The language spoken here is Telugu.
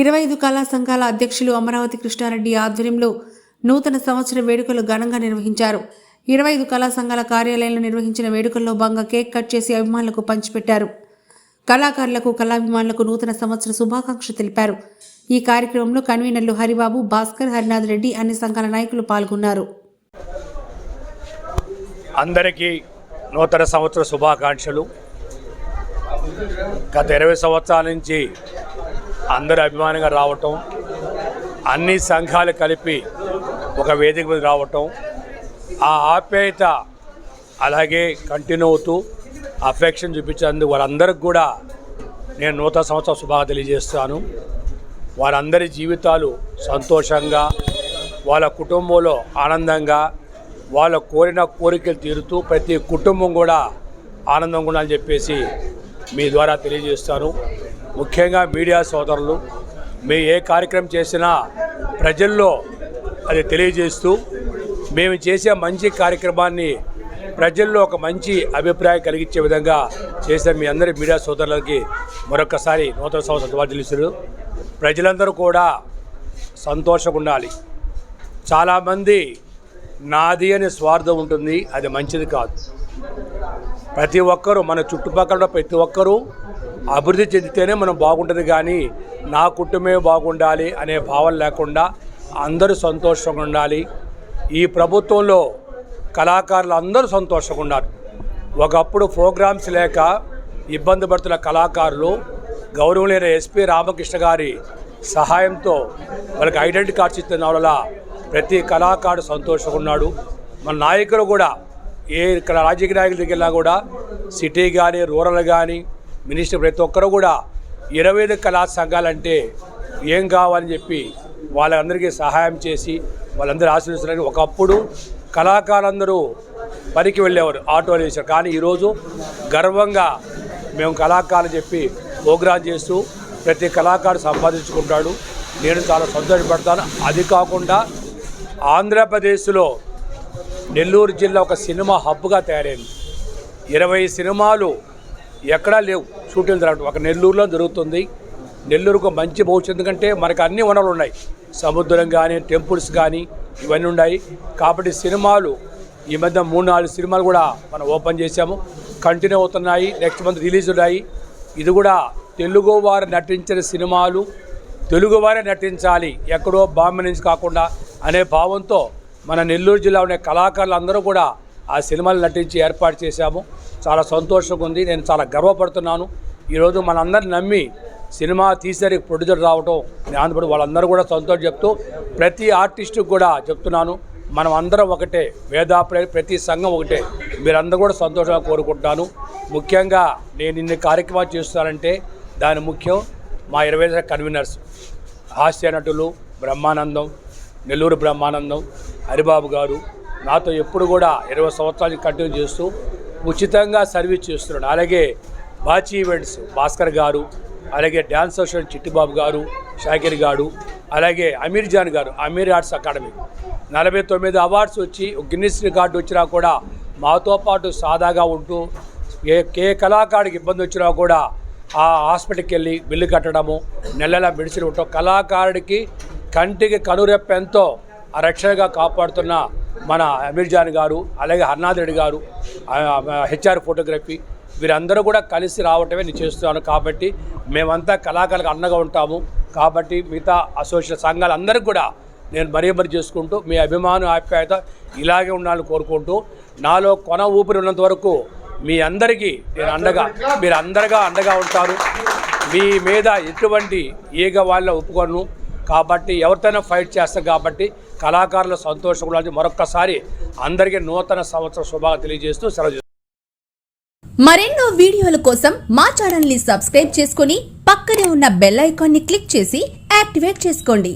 ఇరవై ఐదు కళా సంఘాల అధ్యక్షులు అమరావతి కృష్ణారెడ్డి ఆధ్వర్యంలో నూతన సంవత్సర వేడుకలు ఘనంగా నిర్వహించారు. ఇరవై ఐదు కళా సంఘాల కార్యాలయంలో నిర్వహించిన వేడుకల్లో భాగంగా కేక్ కట్ చేసి అభిమానులకు పంచిపెట్టారు. కళాకారులకు కళాభిమానులకు నూతన సంవత్సర శుభాకాంక్షలు తెలిపారు. ఈ కార్యక్రమంలో కన్వీనర్లు హరిబాబు భాస్కర్ హరినాథ్ రెడ్డి అన్ని సంఘాల నాయకులు పాల్గొన్నారు. అందరికీ నూతన సంవత్సర శుభాకాంక్షలు. గత ఇరవై సంవత్సరాల నుంచి అందరూ అభిమానంగా రావటం అన్ని సంఘాలు కలిపి ఒక వేదిక మీద రావటం ఆ ఆప్యాయత అలాగే కంటిన్యూ అవుతూ అఫెక్షన్ చూపించేందుకు వారందరికి కూడా నేను నూతన సంవత్సర శుభాగా తెలియజేస్తాను. వారందరి జీవితాలు సంతోషంగా వాళ్ళ కుటుంబంలో ఆనందంగా వాళ్ళ కోరిన కోరికలు తీరుతూ ప్రతి కుటుంబం కూడా ఆనందంగా ఉండాలని చెప్పేసి మీ ద్వారా తెలియజేస్తాను. ముఖ్యంగా మీడియా సోదరులు మీ ఏ కార్యక్రమం చేసినా ప్రజల్లో అది తెలియజేస్తూ మేము చేసే మంచి కార్యక్రమాన్ని ప్రజల్లో ఒక మంచి అభిప్రాయం కలిగించే విధంగా చేసే మీ అందరి మీడియా సోదరులకి మరొకసారి నూతన సంవత్సర శుభాకాంక్షలు ప్రజలందరూ కూడా సంతోషంగా ఉండాలి. చాలామంది నాది అనే స్వార్థం ఉంటుంది అది మంచిది కాదు. ప్రతి ఒక్కరూ మన చుట్టుపక్కల ప్రతి ఒక్కరూ అభివృద్ధి చెందితేనే మనం బాగుంటుంది కానీ నా కుటుంబమే బాగుండాలి అనే భావన లేకుండా అందరూ సంతోషంగా ఉండాలి. ఈ ప్రభుత్వంలో కళాకారులు అందరూ సంతోషంగా ఉన్నారు ఒకప్పుడు ప్రోగ్రామ్స్ లేక ఇబ్బంది పడుతున్న కళాకారులు గౌరవనీయ ఎస్పి రామకృష్ణ గారి సహాయంతో వాళ్ళకి ఐడెంటిటీ కార్డ్స్ ఇస్తున్న వల్ల ప్రతి కళాకారుడు సంతోషంగా ఉన్నాడు. మన నాయకులు కూడా ఏ ఇక్కడ రాజకీయ నాయకుల దగ్గర వెళ్ళినా కూడా సిటీ కానీ రూరల్ కానీ మినిస్టర్ ప్రతి ఒక్కరు కూడా ఇరవై ఐదు కళా సంఘాలంటే ఏం కావాలని చెప్పి వాళ్ళందరికీ సహాయం చేసి వాళ్ళందరూ ఆశీర్వదించడానికి ఒకప్పుడు కళాకారులందరూ పనికి వెళ్ళేవారు ఆటోలు వేసారు కానీ ఈరోజు గర్వంగా మేము కళాకారులు చెప్పి ప్రోగ్రాం చేస్తూ ప్రతి కళాకారుడు సంపాదించుకుంటాడు. నేను చాలా సంతోషపడతాను. అది కాకుండా ఆంధ్రప్రదేశ్లో నెల్లూరు జిల్లా ఒక సినిమా హబ్గా తయారైంది. ఇరవై సినిమాలు ఎక్కడా లేవు. షూటింగ్ జరగడం ఒక నెల్లూరులో జరుగుతుంది. నెల్లూరుకు మంచి భవిష్యత్తు. ఎందుకంటే మనకు అన్ని వనరులు ఉన్నాయి. సముద్రం కానీ టెంపుల్స్ కానీ ఇవన్నీ ఉన్నాయి. కాబట్టి సినిమాలు ఈ మధ్య మూడు నాలుగు సినిమాలు కూడా మనం ఓపెన్ చేశాము. కంటిన్యూ అవుతున్నాయి. నెక్స్ట్ మంత్ రిలీజ్ ఉన్నాయి. ఇది కూడా తెలుగు వారు నటించిన సినిమాలు. తెలుగువారే నటించాలి. ఎక్కడో బాంబే నుంచి కాకుండా అనే భావంతో మన నెల్లూరు జిల్లా ఉండే కళాకారులు అందరూ కూడా ఆ సినిమాలు నటించి ఏర్పాటు చేశాము. చాలా సంతోషంగా ఉంది. నేను చాలా గర్వపడుతున్నాను. ఈరోజు మనందరిని నమ్మి సినిమా తీసేరికి ప్రొడ్యూసర్ రావటం నేను ఆంధ్రపడి వాళ్ళందరూ కూడా సంతోషం చెప్తూ ప్రతి ఆర్టిస్టుకు కూడా చెప్తున్నాను. మనం అందరం ఒకటే వేదాప్రే ప్రతి సంఘం ఒకటే. మీరందరూ కూడా సంతోషంగా కోరుకుంటున్నాను. ముఖ్యంగా నేను ఇన్ని కార్యక్రమాలు చేస్తానంటే దాని ముఖ్యం మా ఇరవై కన్వీనర్స్. హాస్య నటులు బ్రహ్మానందం నెల్లూరు బ్రహ్మానందం హరిబాబు గారు నాతో ఎప్పుడు కూడా ఇరవై సంవత్సరాలు కంటిన్యూ చేస్తూ ఉచితంగా సర్వీస్ చేస్తున్నాడు. అలాగే బాచి ఈవెంట్స్ భాస్కర్ గారు అలాగే డ్యాన్స్ సోషల్ చిట్టిబాబు గారు షాకిర్ గారు అలాగే అమీర్ జాన్ గారు అమీర్ ఆర్ట్స్ అకాడమీ. నలభై తొమ్మిది అవార్డ్స్ వచ్చి గిన్నిస్ రికార్డు వచ్చినా కూడా మాతో పాటు సాదాగా ఉంటూ ఏ ఏ కళాకారుడికి ఇబ్బంది వచ్చినా కూడా ఆ హాస్పిటల్కి వెళ్ళి బిల్లు కట్టడము నెల మెడిసిన్ ఉండటం కళాకారుడికి కంటికి కనురెప్పెంతో ఎంతో రక్షణగా కాపాడుతున్న మన అమీర్ జాన్ గారు అలాగే హర్నాథ్ రెడ్డి గారు హెచ్ఆర్ ఫోటోగ్రఫీ వీరందరూ కూడా కలిసి రావటమే నేను చేస్తున్నాను కాబట్టి మేమంతా కళాకారులకు అండగా ఉంటాము. కాబట్టి మిగతా అసోసియేషన్ సంఘాలు అందరికీ కూడా నేను మరీ మరీ చేసుకుంటూ మీ అభిమానం ఆప్యాయత ఇలాగే ఉండాలని కోరుకుంటూ నాలో కొన ఊపిరి ఉన్నంత వరకు మీ అందరికీ నేను అండగా మీరు అందరిగా అండగా ఉంటారు. మీ మీద ఎటువంటి ఈగ వాళ్ళ ఒప్పుకోను. కాబట్టి ఎవరితోనైనా ఫైట్ చేస్తాం కాబట్టి కళాకారుల సంతోషం గురించి మరొక్కసారి అందరికీ నూతన సంవత్సర శుభాగ తెలియజేస్తూ సెలవు మరెన్నో వీడియోల కోసం మా ఛానల్ని సబ్స్క్రైబ్ చేసుకుని పక్కనే ఉన్న బెల్ ఐకాన్ని క్లిక్ చేసి యాక్టివేట్ చేసుకోండి.